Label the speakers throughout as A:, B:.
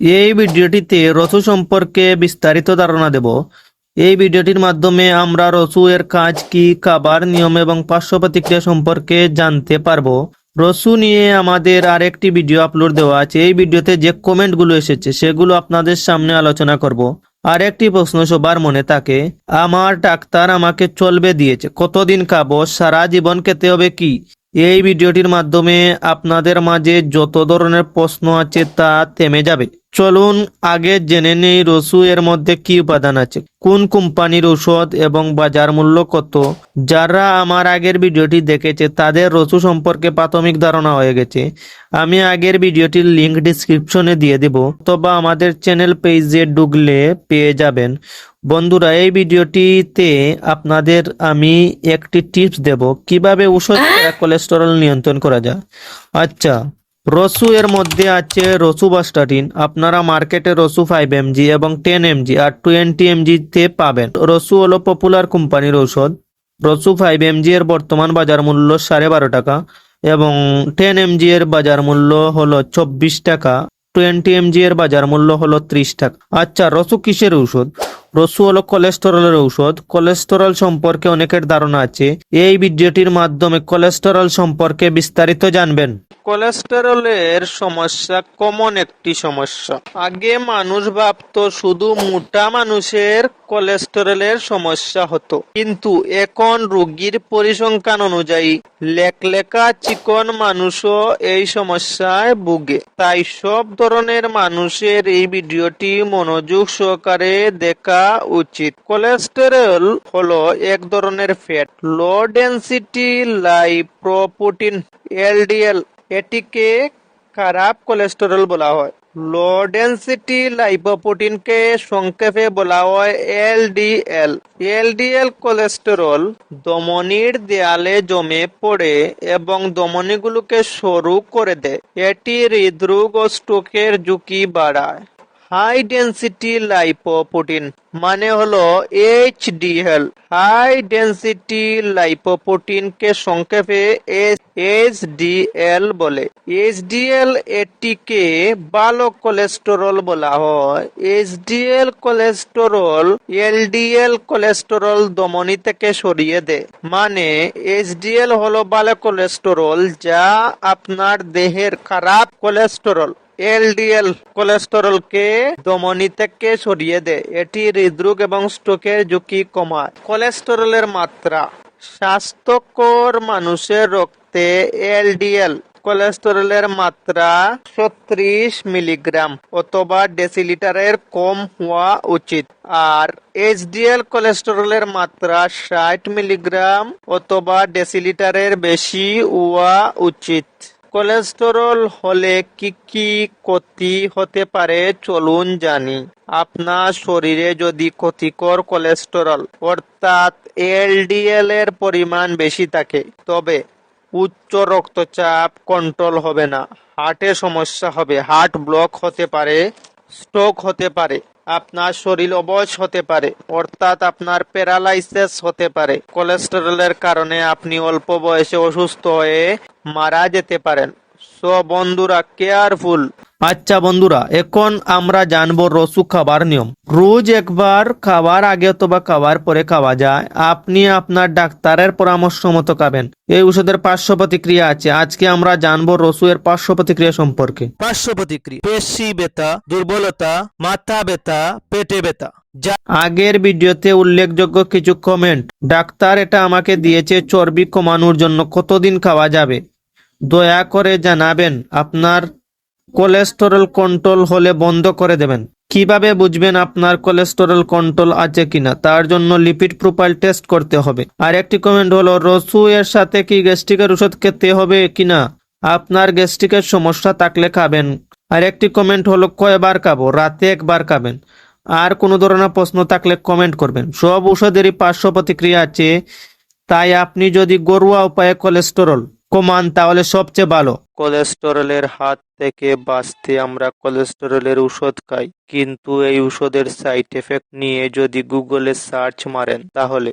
A: এই ভিডিওটিতে রসু সম্পর্কে বিস্তারিত ধারণা দেব। এই ভিডিওটির মাধ্যমে আমরা রসু এর কাজ কি, খাবার নিয়ম এবং পার্শ্ব প্রতিক্রিয়া সম্পর্কে জানতে পারব। রসু নিয়ে আমাদের আরেকটি ভিডিও আপলোড দেওয়া আছে। এই ভিডিওতে যে কমেন্টগুলো এসেছে, সেগুলো আপনাদের সামনে আলোচনা করব। আর একটি প্রশ্ন সবার মনে থাকে, আমার ডাক্তার আমাকে চলবে দিয়েছে, কতদিন খাব, সারা জীবন খেতে হবে কি? এই ভিডিওটির মাধ্যমে আপনাদের মাঝে যত ধরনের প্রশ্ন আছে তা থেমে যাবে। চলুন আগে জেনে নেই রসু এর মধ্যে কি উপাদান আছে। কোন কোম্পানির ঔষধ এবং বাজার মূল্য কত? যারা আমার আগের ভিডিওটি দেখেছে, তাদের রসু সম্পর্কে প্রাথমিক ধারণা হয়ে গেছে। আমি আগের ভিডিওটির লিঙ্ক ডিসক্রিপশনে দিয়ে দেব। অথবা আমাদের চ্যানেল পেজে ডুগলে পেয়ে যাবেন। বন্ধুরা, এই ভিডিওটিতে আপনাদের আমি একটি টিপস দেব। কীভাবে ওষুধ কোলেস্টেরল নিয়ন্ত্রণ করা যায়? আচ্ছা রসু এর মধ্যে আছে রসু বাস্টাটিন। আপনারা মার্কেটে রসু ফাইভ এমজি এবং টেন এমজি আর টোয়েন্টি এমজি তে পাবেন। রসু হলো পপুলার কোম্পানির ঔষধ। রসু ফাইভ এমজি এর বর্তমান বাজার মূল্য সাড়ে বারো টাকা এবং টেন এমজি এর বাজার মূল্য হলো চব্বিশ টাকা। টোয়েন্টি এমজি এর বাজার মূল্য হলো ত্রিশ টাকা। আচ্ছা রসু কিসের ঔষধ? রসু হলো কোলেস্টেরলের ঔষধ। কোলেস্টেরল সম্পর্কে অনেকের ধারণা আছে। এই ভিডিওটির মাধ্যমে কোলেস্টেরল সম্পর্কে বিস্তারিত জানবেন। কোলেস্টেরলের সমস্যা কমন একটি সমস্যা। আগে মানুষ ভাবতো শুধু মোটা মানুষের কোলেস্টেরলের সমস্যা হতো। কিন্তু এখন রোগীর পরিসংখ্যান অনুযায়ী লেখলেখা চিকন মানুষও এই সমস্যায় ভুগে। তাই সব ধরনের মানুষের এই ভিডিওটি মনোযোগ সহকারে দেখা উচিত। কোলেস্টেরল হলো এক ধরনের fat low density lipoprotein LDL এটিকে খারাপ কোলেস্টেরল বলা হয়। লো ডেন্সিটি লাইপোপ্রোটিনকে সংক্ষেপে বলা হয় এলডিএল এলডিএল কোলেস্টেরল ধমনির দেয়ালে জমে পড়ে এবং ধমনিগুলোকে সরু করে দেয়। এটি হৃদরোগ ও স্ট্রোকের ঝুঁকি বাড়ায়। হাই ডেন্সিটি লাইপোপ্রোটিন মানে হলো এইচডিএল হাই ডেন্সিটি লাইপোপ্রোটিন কে সংক্ষেপে এইচডিএল বলে। এইচডিএল এটিকে ভালো কোলেস্টেরল বলা হয়। এইচডিএল কোলেস্টেরল এলডিএল কোলেস্টেরল ধমনী থেকে সরিয়ে দেয় মানে এইচডিএল হলো ভালো কোলেস্টেরল যা আপনার দেহের খারাপ কোলেস্টেরল এলডিএল কোলেস্টেরলকে ধমনী থেকে সরিয়ে দেয় এটি হৃদরোগ এবং স্ট্রোকের ঝুঁকি কমায়। কোলেস্টেরলের মাত্রা। স্বাস্থ্যকর মানুষের রক্তে এলডিএল কোলেস্টেরলের মাত্রা ছত্রিশ মিলিগ্রাম অথবা ডেসিলিটারের কম হওয়া উচিত। আর এইচডিএল কোলেস্টেরলের মাত্রা ষাট মিলিগ্রাম অথবা ডেসিলিটারের বেশি হওয়া উচিত। কোলেস্টেরল হলে কি কি ক্ষতি হতে পারে চলুন জানি। আপনার শরীরে যদি ক্ষতিকর কোলেস্টেরল, অর্থাৎ এলডিএল এর পরিমাণ বেশি থাকে, তবে উচ্চ রক্তচাপ কন্ট্রোল হবে না। হার্টের সমস্যা হবে। হার্ট ব্লক হতে পারে স্ট্রোক হতে পারে, আপনার শরীর অবশ হতে পারে, অর্থাৎ আপনার প্যারালাইসিস হতে পারে। কোলেস্টেরলের কারণে আপনি অল্প বয়সে অসুস্থ হয়ে মারা যেতে পারেন। সো বন্ধুরা কেয়ারফুল আচ্ছা বন্ধুরা এখন আমরা জানব রসু খাবার নিয়ম। রোজ একবার খাওয়ার আগে অথবা খাওয়ার পরে খাওয়া যায়। আপনি আপনার ডাক্তারের পরামর্শ মতো খাবেন। এই ওষুধের পার্শ্ব প্রতিক্রিয়া আছে। আজকে আমরা জানব রসু এর পার্শ্ব প্রতিক্রিয়া সম্পর্কে। পার্শ্ব প্রতিক্রিয়া পেশি ব্যথা দুর্বলতা মাথা ব্যথা পেটে ব্যথা। যা আগের ভিডিওতে উল্লেখযোগ্য কিছু কমেন্ট ডাক্তার এটা আমাকে দিয়েছে চর্বি কমানোর জন্য কতদিন খাওয়া যাবে? দয়া করে জানাবেন, আপনার কোলেস্টেরল কন্ট্রোল হলে বন্ধ করে দেবেন। কীভাবে বুঝবেন আপনার কোলেস্টেরল কন্ট্রোল আছে কিনা? তার জন্য লিপিড প্রোফাইল টেস্ট করতে হবে। আর একটি কমেন্ট হলো, রসু এর সাথে কি গ্যাস্ট্রিকের ওষুধ খেতে হবে কিনা? আপনার গ্যাস্ট্রিকের সমস্যা থাকলে খাবেন। আর একটি কমেন্ট হলো, কয়বার খাব? রাতে একবার খাবেন। আর কোনো ধরনের প্রশ্ন থাকলে কমেন্ট করবেন। সব ওষুধেরই পার্শ্ব প্রতিক্রিয়া আছে, তাই আপনি যদি ঘরোয়া উপায়ে কোলেস্টেরল কমান তাহলে সবচেয়ে ভালো। কোলেস্টেরলের হাত থেকে বাঁচতে আমরা কোলেস্টেরলের ঔষধ খাই। কিন্তু এই ঔষধের সাইড এফেক্ট নিয়ে যদি গুগলে সার্চ মারেন তাহলে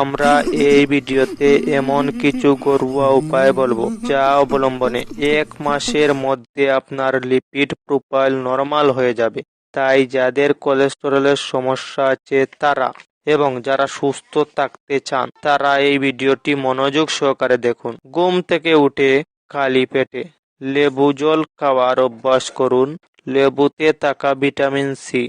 A: আমরা এই ভিডিওতে এমন কিছু ঘরোয়া উপায় বলব যা অবলম্বনে এক মাসের মধ্যে আপনার লিপিড প্রোফাইল নরমাল হয়ে যাবে। তাই যাদের কোলেস্টেরলের সমস্যা আছে তারা এবং যারা সুস্থ থাকতে চান, তারা এই ভিডিওটি মনোযোগ সহকারে দেখুন। ঘুম থেকে উঠে খালি পেটে লেবু জল খাওয়ার অভ্যাস করুন। লেবুতে থাকা ভিটামিন সি,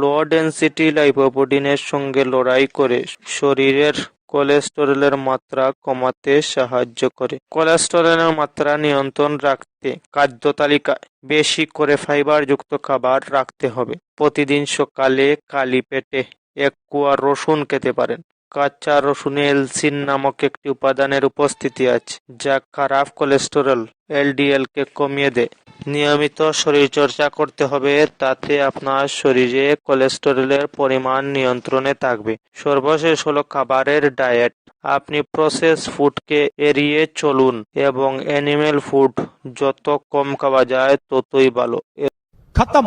A: লো ডেন্সিটি লাইপোপ্রোটিনের সঙ্গে লড়াই করে শরীরের কোলেস্টেরলের মাত্রা কমাতে সাহায্য করে। কোলেস্টেরলের মাত্রা নিয়ন্ত্রণ রাখতে খাদ্য তালিকায় বেশি করে ফাইবারযুক্ত খাবার রাখতে হবে। প্রতিদিন সকালে কালি পেটে এক কুয়া রসুন খেতে পারেন। কাঁচা রসুনে এলসিন নামক একটি উপাদানের উপস্থিতি আছে, যা খারাপ কোলেস্টেরল, এলডিএল কে কমিয়ে দেয়। নিয়মিত শরীরচর্চা করতে হবে, তাতে আপনার শরীরে কোলেস্টেরলের পরিমাণ নিয়ন্ত্রণে থাকবে। সর্বশেষ হলো খাবারের ডায়েট। আপনি প্রসেস ফুডকে এড়িয়ে চলুন এবং অ্যানিমেল ফুড যত কম খাওয়া যায় ততই ভালো।
B: খতম